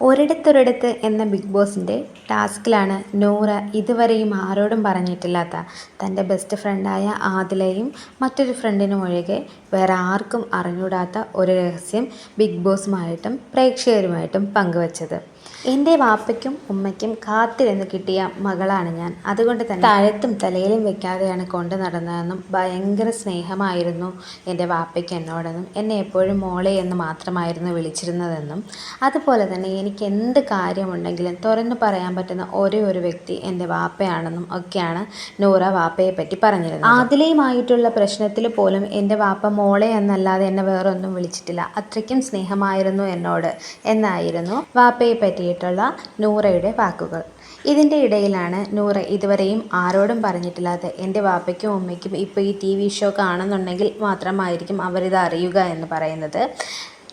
ഒരിടത്തൊരിടത്ത് എന്ന ബിഗ് ബോസിന്റെ ടാസ്കിലാണ് നൂറ ഇതുവരെയും ആരോടും പറഞ്ഞിട്ടില്ലാത്ത തന്റെ ബെസ്റ്റ് ഫ്രണ്ടായ ആദിലയും മറ്റൊരു ഫ്രണ്ടിനും ഒഴികെ വേറെ ആർക്കും അറിഞ്ഞൂടാത്ത ഒരു രഹസ്യം ബിഗ് ബോസുമായിട്ടും പ്രേക്ഷകരുമായിട്ടും പങ്കുവച്ചത്. എന്റെ വാപ്പയ്ക്കും ഉമ്മയ്ക്കും കാത്തിരുന്ന് കിട്ടിയ മകളാണ് ഞാൻ. അതുകൊണ്ട് തന്നെ താഴത്തും തലയിലും വെക്കാതെയാണ് കൊണ്ട് നടന്നതെന്നും ഭയങ്കര സ്നേഹമായിരുന്നു എന്റെ വാപ്പയ്ക്ക് എന്നോടെന്നും എന്നെ എപ്പോഴും മോളെ എന്ന് മാത്രമായിരുന്നു വിളിച്ചിരുന്നതെന്നും അതുപോലെ തന്നെ എനിക്ക് എന്ത് കാര്യമുണ്ടെങ്കിലും തുറന്നു പറയാൻ പറ്റുന്ന ഒരേ ഒരു വ്യക്തി എന്റെ വാപ്പയാണെന്നും ഒക്കെയാണ് നൂറ വാപ്പയെ പറ്റി പറഞ്ഞിരുന്നത്. ആദിലയുമായിട്ടുള്ള പ്രശ്നത്തിൽ പോലും എന്റെ വാപ്പ മോളെ എന്നല്ലാതെ എന്നെ വേറൊന്നും വിളിച്ചിട്ടില്ല. അത്രയ്ക്കും സ്നേഹമായിരുന്നു എന്നോട് എന്നായിരുന്നു വാപ്പയെ പറ്റിയിട്ടുള്ള നൂറയുടെ വാക്കുകൾ. ഇതിന്റെ ഇടയിലാണ് നൂറ ഇതുവരെയും ആരോടും പറഞ്ഞിട്ടില്ലാത്ത എന്റെ വാപ്പയ്ക്കും ഉമ്മയ്ക്കും ഇപ്പോൾ ഈ ടി വി ഷോ കാണുന്നുണ്ടെങ്കിൽ മാത്രമായിരിക്കും അവരിത് അറിയുക എന്ന് പറയുന്നത്.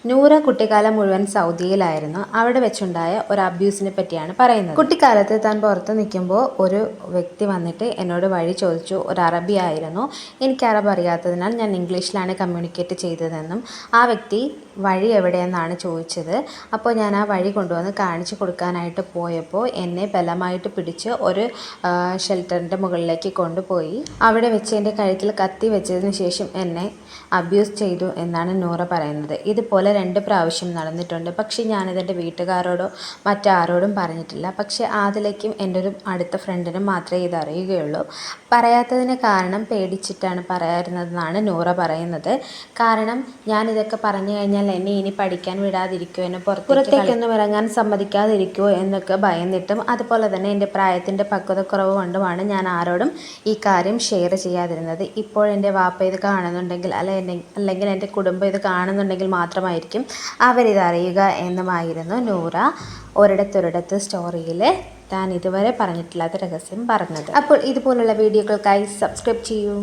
നൂറ കുട്ടിക്കാലം മുഴുവൻ സൗദിയിലായിരുന്നു. അവിടെ വെച്ചുണ്ടായ ഒരു അബ്യൂസിനെ പറ്റിയാണ് പറയുന്നത്. കുട്ടിക്കാലത്ത് താൻ പുറത്ത് നിൽക്കുമ്പോൾ ഒരു വ്യക്തി വന്നിട്ട് എന്നോട് വഴി ചോദിച്ചു ഒരു അറബി ആയിരുന്നു. എനിക്ക് അറബ് അറിയാത്തതിനാൽ ഞാൻ ഇംഗ്ലീഷിലാണ് കമ്മ്യൂണിക്കേറ്റ് ചെയ്തതെന്നും ആ വ്യക്തി വഴി എവിടെയെന്നാണ് ചോദിച്ചത്. അപ്പോൾ ഞാൻ ആ വഴി കൊണ്ടുവന്ന് കാണിച്ചു കൊടുക്കാനായിട്ട് പോയപ്പോൾ എന്നെ ബലമായിട്ട് പിടിച്ച് ഒരു ഷെൽട്ടറിന്റെ മുകളിലേക്ക് കൊണ്ടുപോയി. അവിടെ വെച്ച് എന്റെ കഴുത്തിൽ കത്തി വെച്ചതിന് ശേഷം എന്നെ അബ്യൂസ് ചെയ്തു എന്നാണ് നൂറ പറയുന്നത്. ഇതുപോലെ രണ്ട് പ്രാവശ്യം നടന്നിട്ടുണ്ട്. പക്ഷേ ഞാനിതെന്റെ വീട്ടുകാരോടോ മറ്റാരോടും പറഞ്ഞിട്ടില്ല. പക്ഷേ ആദിലേക്കും എന്റെ ഒരു അടുത്ത ഫ്രണ്ടിനും മാത്രമേ ഇത് അറിയുകയുള്ളൂ പറയാത്തതിന് കാരണം പേടിച്ചിട്ടാണ് പറയാതിരുന്നതെന്നാണ് നൂറ പറയുന്നത്. കാരണം ഞാനിതൊക്കെ പറഞ്ഞു കഴിഞ്ഞാൽ എന്നെ ഇനി പഠിക്കാൻ വിടാതിരിക്കുമോ എന്നെ പുറത്ത് പുറത്തേക്കൊന്നും ഇറങ്ങാൻ സമ്മതിക്കാതിരിക്കുമോ എന്നൊക്കെ ഭയന്നിട്ടും അതുപോലെ തന്നെ എന്റെ പ്രായത്തിന്റെ പക്വതക്കുറവ് കൊണ്ടുമാണ് ഞാൻ ആരോടും ഈ കാര്യം ഷെയർ ചെയ്യാതിരുന്നത്. ഇപ്പോൾ എന്റെ വാപ്പ ഇത് കാണുന്നുണ്ടെങ്കിൽ അല്ലെ അല്ലെങ്കിൽ എന്റെ കുടുംബം ഇത് കാണുന്നുണ്ടെങ്കിൽ മാത്രമായിരിക്കും. അവരിത് അറിയുക എന്നുമായിരുന്നു നൂറ. ഒരിടത്തൊരിടത്ത് സ്റ്റോറിയിൽ താൻ ഇതുവരെ പറഞ്ഞിട്ടില്ലാത്ത രഹസ്യം പറഞ്ഞത്. അപ്പോൾ ഇതുപോലുള്ള വീഡിയോകൾക്കായി സബ്സ്ക്രൈബ് ചെയ്യൂ.